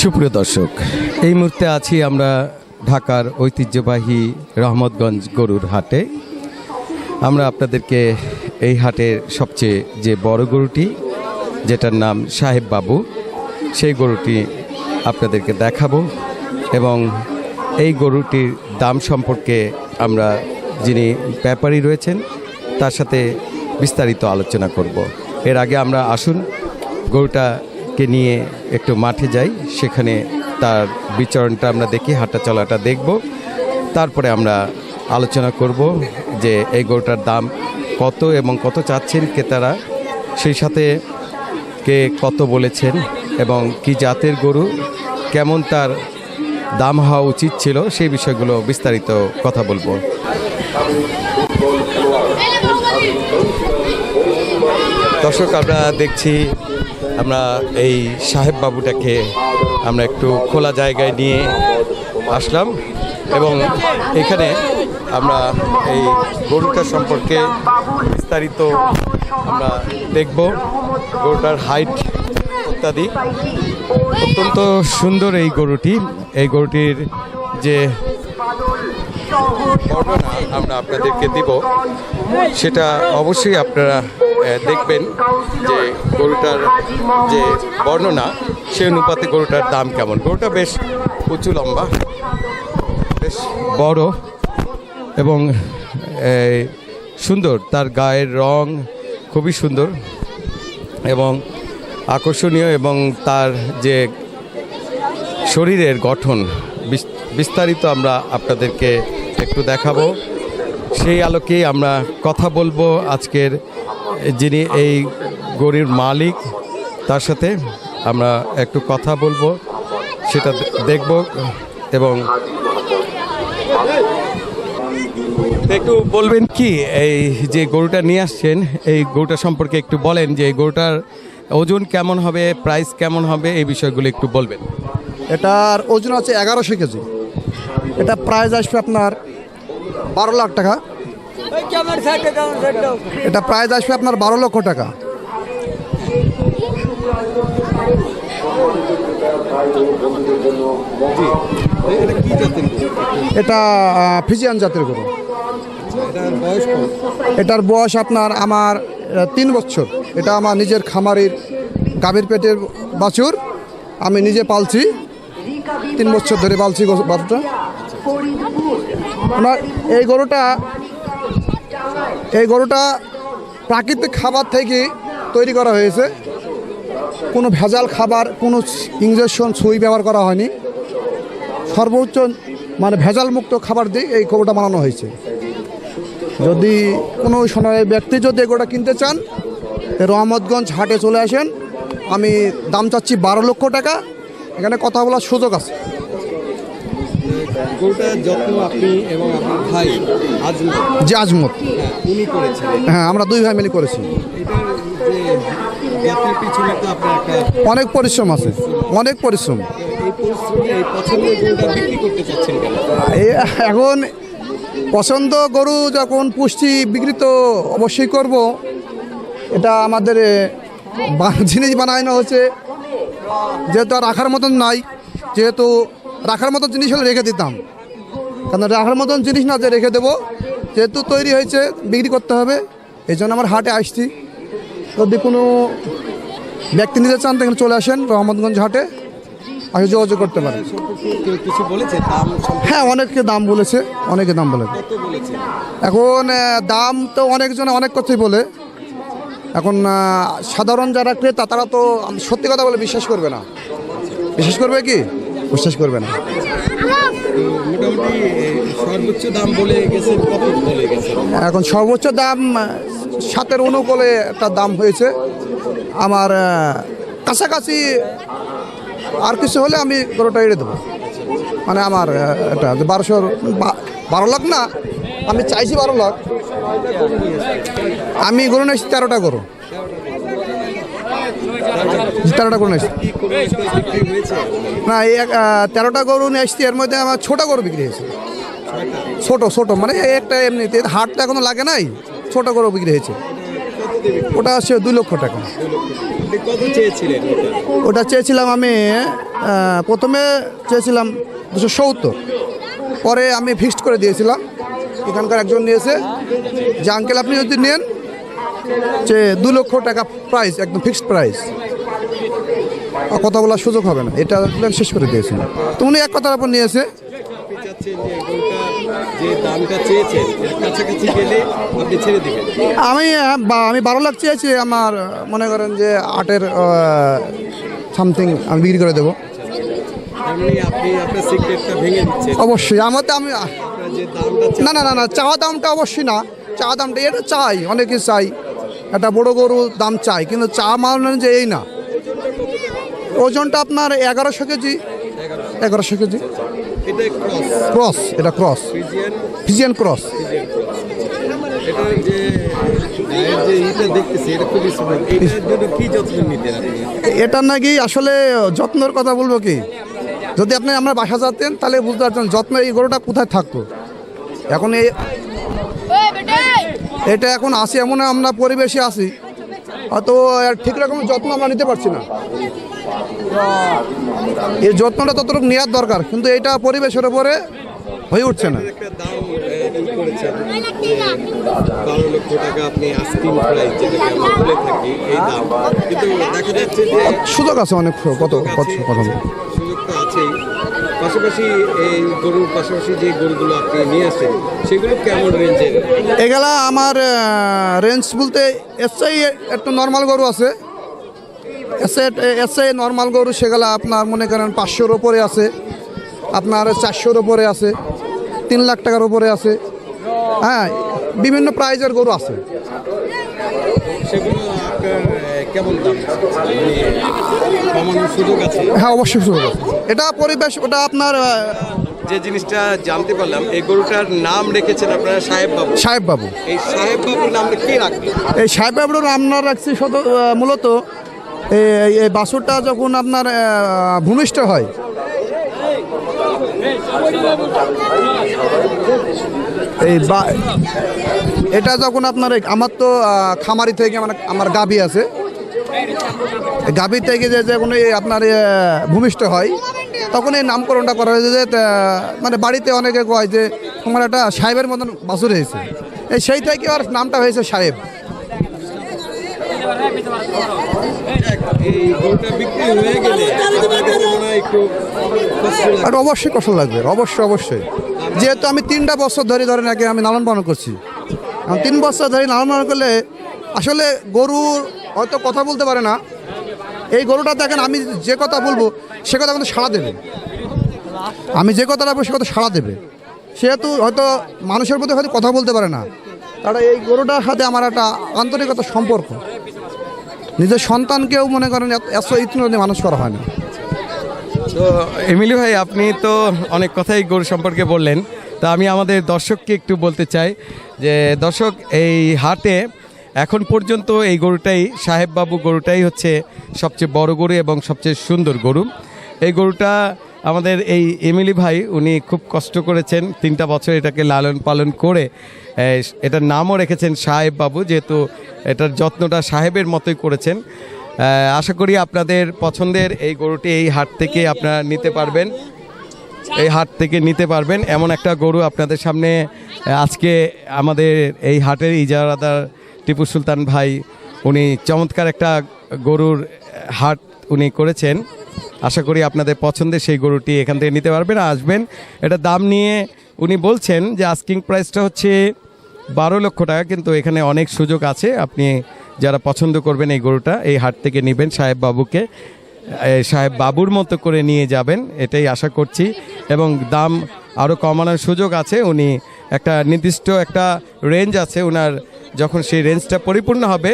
সুপ্রিয় দর্শক, এই মুহূর্তে আছি আমরা ঢাকার ঐতিহ্যবাহী রহমতগঞ্জ গরুর হাটে। আমরা আপনাদেরকে এই হাটের সবচেয়ে যে বড় গরুটি, যেটার নাম সাহেব বাবু, সেই গরুটি আপনাদেরকে দেখাবো এবং এই গরুটির দাম সম্পর্কে আমরা যিনি ব্যাপারী রয়েছেন, তার সাথে বিস্তারিত আলোচনা করব। এর আগে আমরা আসুন গরুটাকে নিয়ে একটু মাঠে যাই, সেখানে তার বিচরণটা আমরা দেখি, হাঁটা চলাটা দেখব। তারপরে আমরা আলোচনা করব যে এই গরুটার দাম কত এবং কত চাচ্ছেন ক্রেতারা, সেই সাথে কে কত বলেছেন এবং কি জাতের গরু, কেমন তার দাম হওয়া উচিত ছিল, সেই বিষয়গুলো বিস্তারিত কথা বলব। দর্শক, আমরা দেখছি আমরা এই সাহেব বাবুটাকে আমরা একটু খোলা জায়গায় নিয়ে আসলাম এবং এখানে আমরা এই গরুটা সম্পর্কে বিস্তারিত আমরা দেখব। গরুটার হাইট ইত্যাদি অত্যন্ত সুন্দর এই গরুটি। এই গরুটির যে বর্ণনা আমরা আপনাদেরকে দিব। সেটা অবশ্যই আপনারা দেখবেন যে গরুটার যে বর্ণনা, সে অনুপাতে গরুটার দাম কেমন। গরুটা বেশ উঁচু লম্বা, বেশ বড় এবং সুন্দর। তার গায়ের রং খুবই সুন্দর এবং আকর্ষণীয় এবং তার যে শরীরের গঠন, বিস্তারিত আমরা আপনাদেরকে একটু দেখাবো। সেই আলোকেই আমরা কথা বলব আজকের যিনি এই গরির মালিক, তার সাথে আমরা একটু কথা বলব, সেটা দেখব এবং একটু বলবেন কি, এই যে গরুটা নিয়ে আসছেন, এই গরুটা সম্পর্কে একটু বলেন যে এই গরুটার ওজন কেমন হবে, প্রাইস কেমন হবে, এই বিষয়গুলো একটু বলবেন। এটার ওজন আছে এগারোশো কেজি। এটা প্রাইস আসবে আপনার বারো লাখ টাকা। এটা প্রাইস আসবে আপনার বারো লক্ষ টাকা। এটা ফিজিয়ান জাতের গরু। এটার বয়স আপনার আমার তিন বছর। এটা আমার নিজের খামারের গাভীর পেটের বাছুর। আমি নিজে পালছি। তিন বছর ধরে পালছি বাছুরটা ওনার এই গরুটা এই গরুটা প্রাকৃতিক খাবার থেকে তৈরি করা হয়েছে। কোনো ভেজাল খাবার, কোনো ইঞ্জেকশন সুই ব্যবহার করা হয়নি। সর্বোচ্চ মানে ভেজাল মুক্ত খাবার দিয়ে এই গরুটা বানানো হয়েছে। যদি কোনো সময় ব্যক্তি যদি এগুলোটা কিনতে চান, রহমতগঞ্জ হাটে চলে আসেন। আমি দাম চাচ্ছি বারো লক্ষ টাকা। এখানে কথা বলার সুযোগ আছে। গরুটার যত্ন আপনি এবং আপনার ভাই আজ যে আজমত। উনি করেছিলেন হ্যাঁ আমরা দুই ভাই মিলে করেছি। অনেক পরিশ্রম আছে অনেক পরিশ্রম। এখন পছন্দ গরু যখন পুষ্টি বিক্রি তো অবশ্যই করব। এটা আমাদের জিনিস বানানো হচ্ছে যেহেতু আর রাখার মতন নাই যেহেতু রাখার মতন জিনিস হলে রেখে দিতাম। কারণ রাখার মতন জিনিস না যে রেখে দেবো, যেহেতু তৈরি হয়েছে, বিক্রি করতে হবে এই জন্য আমার হাটে আসছি। যদি কোনো ব্যক্তি নিতে চান, তাহলে চলে আসেন রহমতগঞ্জ হাটে, আসে যোগাযোগ করতে পারেন। কিছু বলেছে হ্যাঁ অনেকে দাম বলেছে, অনেকে দাম বলেছে এখন দাম তো অনেকজনে অনেক কথাই বলে। এখন সাধারণ যারা ক্রেতা, তারা তো সত্যি কথা বলে বিশ্বাস করবে না। বিশ্বাস করবে কি? বিশ্বাস করবে না। মোটামুটি সর্বোচ্চ দাম বলে কত এখন সর্বোচ্চ দাম সাতের অনুকূলে একটা দাম হয়েছে। আমার কাছাকাছি আর কিছু হলে আমি গরুটা এড়ে দেবো। মানে আমার এটা বারোশোর বারো লাখ না আমি চাইছি বারো লাখ। আমি গরু নিয়েছি তেরোটা গরু। তেরোটা গরু নিয়েছি। না, এই তেরোটা গরু নিয়ে আসছি, এর মধ্যে আমার ছোট গরু বিক্রি হয়েছে। ছোট ছোট মানে একটা এমনিতে হাট তো এখনও লাগে নাই, ছোট গরু বিক্রি হয়েছে। ওটা হচ্ছে দুই লক্ষ টাকা? ওটা চেয়েছিলাম আমি প্রথমে চেয়েছিলাম দুশো সত্তর, পরে আমি ফিক্সড করে দিয়েছিলাম। এখানকার একজন নিয়েছে, যে আঙ্কেল আপনি যদি নেন যে দু লক্ষ টাকা প্রাইস একদম ফিক্সড প্রাইস কথা বলার সুযোগ হবে না। এটা শেষ করে দিয়েছিল তো উনি এক কথার উপর নিয়েছে। আমি আমি বারো লাখ চেয়েছি, আমার মনে করেন যে আটের সামথিং আমি বিক্রি করে দেবো। অবশ্যই, আমার আমি না না না না, চা দামটা অবশ্যই না। চা দামটা এটা চাই, অনেকে চাই। একটা বড় গরু দাম চাই, কিন্তু চা মানে যে এই না। ওজনটা আপনার এগারোশো কেজি। এগারোশো কেজি। ক্রস, এটা ক্রস। Friesian cross. এটা নাকি আসলে যত্নের কথা বলব কি? যদি আপনি আমরা বাসা যাতেন, তাহলে বুঝতে পারতেন যত্ন এই গরুটা কোথায় থাকতো। এখন এই এটা এখন আসি এমন আমরা পরিবেশে আসি। এর ঠিক রকম যত্ন আমরা নিতে পারছি না। এই যত্নটা ততটুকু নেওয়ার দরকার কিন্তু এটা পরিবেশের উপরে হয়ে উঠছে না। সুযোগ আছে অনেক কত কত? সুযোগ তো আছেই। পাশাপাশি এই গরুর পাশাপাশি যে গরুগুলো আপনি নিয়ে আসেন সেগুলো কেমন রেঞ্জের এগুলা আমার রেঞ্জ বলতে এসআই একটু নর্মাল গরু আছে। এসআই এসআই নর্মাল গরু সেগুলা আপনার মনে করেন পাঁচশোর ওপরে আছে। আপনার চারশোর ওপরে আছে তিন লাখ টাকার ওপরে আছে। হ্যাঁ বিভিন্ন প্রাইজের গরু আছে। সেগুলো কেমন দাম মানে কমানোর সুযোগ আছে হ্যাঁ অবশ্যই সুযোগ আছে। এটা পরিবেশ ওটা আপনার যে জিনিসটা জানতে পারলাম এই গরুটার নাম রেখেছেন আপনারা সাহেব বাবু। সাহেব বাবু এই সাহেব বাবুর নামটা কে রাখলেন এই সাহেব বাবুর আমরা রাখছি শত মূলত এই বাছুরটা যখন আপনার ভূমিষ্ঠ হয় এই বা এটা যখন আপনার আমার তো খামারি থেকে মানে আমার গাভী আছে। গাভীর থেকে যে যখন এই আপনার ভূমিষ্ঠ হয়, তখন এই নামকরণটা করা হয়েছে যে মানে বাড়িতে অনেকে কয় যে, তোমার একটা সাহেবের মতন বাছুর হয়েছে। এই সেই থেকে আর নামটা হয়েছে সাহেব। আর অবশ্যই কষ্ট লাগবে, অবশ্যই অবশ্যই। যেহেতু আমি তিনটা বছর ধরে ধরে নাকি আমি লালন পালন করছি তিন বছর ধরে লালন পালন করলে আসলে গরু হয়তো কথা বলতে পারে না এই গরুটা দেখেন, আমি যে কথা বলব, সে কথা কিন্তু সাড়া দেবে। আমি যে কথাটা বলব, সে কথা সাড়া দেবে। সেহেতু হয়তো মানুষের মধ্যে হয়তো কথা বলতে পারে না। তারা এই গরুটার সাথে আমার একটা আন্তরিকতা সম্পর্ক। নিজের সন্তানকেও মনে করেন, এত- ইতন মানুষ করা হয় না। তো, এমিলি ভাই, আপনি তো অনেক কথাই গরু সম্পর্কে বললেন। তা আমি আমাদের দর্শককে একটু বলতে চাই যে, দর্শক, এই হাটে এখন পর্যন্ত এই গরুটাই সাহেব বাবু গরুটাই হচ্ছে সবচেয়ে বড় গরু এবং সবচেয়ে সুন্দর গরু। এই গরুটা আমাদের এই এমিলি ভাই, উনি খুব কষ্ট করেছেন তিনটা বছর এটাকে লালন পালন করে। এটার নামও রেখেছেন সাহেব বাবু যেহেতু এটার যত্নটা সাহেবের মতোই করেছেন। আশা করি আপনাদের পছন্দের এই গরুটি এই হাট থেকে আপনারা নিতে পারবেন। এই হাট থেকে নিতে পারবেন। এমন একটা গরু আপনাদের সামনে আজকে আমাদের এই হাটের ইজারাদার টিপু সুলতান ভাই, উনি চমৎকার একটা গরুর হাট উনি করেছেন। আশা করি আপনাদের পছন্দের সেই গরুটি এখান থেকে নিতে পারবেন, আসবেন। এটা দাম নিয়ে উনি বলছেন যে আস্কিং প্রাইসটা হচ্ছে বারো লক্ষ টাকা, কিন্তু এখানে অনেক সুযোগ আছে। আপনি যারা পছন্দ করবেন এই গরুটা, এই হাট থেকে নেবেন। সাহেব বাবুকে সাহেব বাবুর মতো করে নিয়ে যাবেন, এটাই আশা করছি। এবং দাম আরও কমানোর সুযোগ আছে। উনি একটা নির্দিষ্ট একটা রেঞ্জ আছে ওনার যখন সেই রেঞ্জটা পরিপূর্ণ হবে,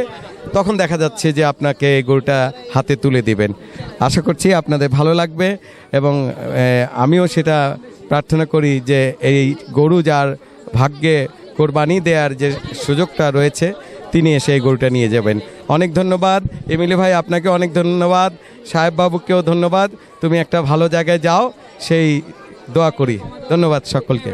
তখন দেখা যাচ্ছে যে আপনাকে এই গরুটা হাতে তুলে দিবেন। আশা করছি আপনাদের ভালো লাগবে এবং আমিও সেটা প্রার্থনা করি যে এই গরু যার ভাগ্যে কোরবানি দেওয়ার যে সুযোগটা রয়েছে, তিনি এসে এই গরুটা নিয়ে যাবেন। অনেক ধন্যবাদ। এমিলি ভাই, আপনাকে অনেক ধন্যবাদ। সাহেব বাবুকেও ধন্যবাদ। তুমি একটা ভালো জায়গায় যাও, সেই দোয়া করি। ধন্যবাদ সকলকে।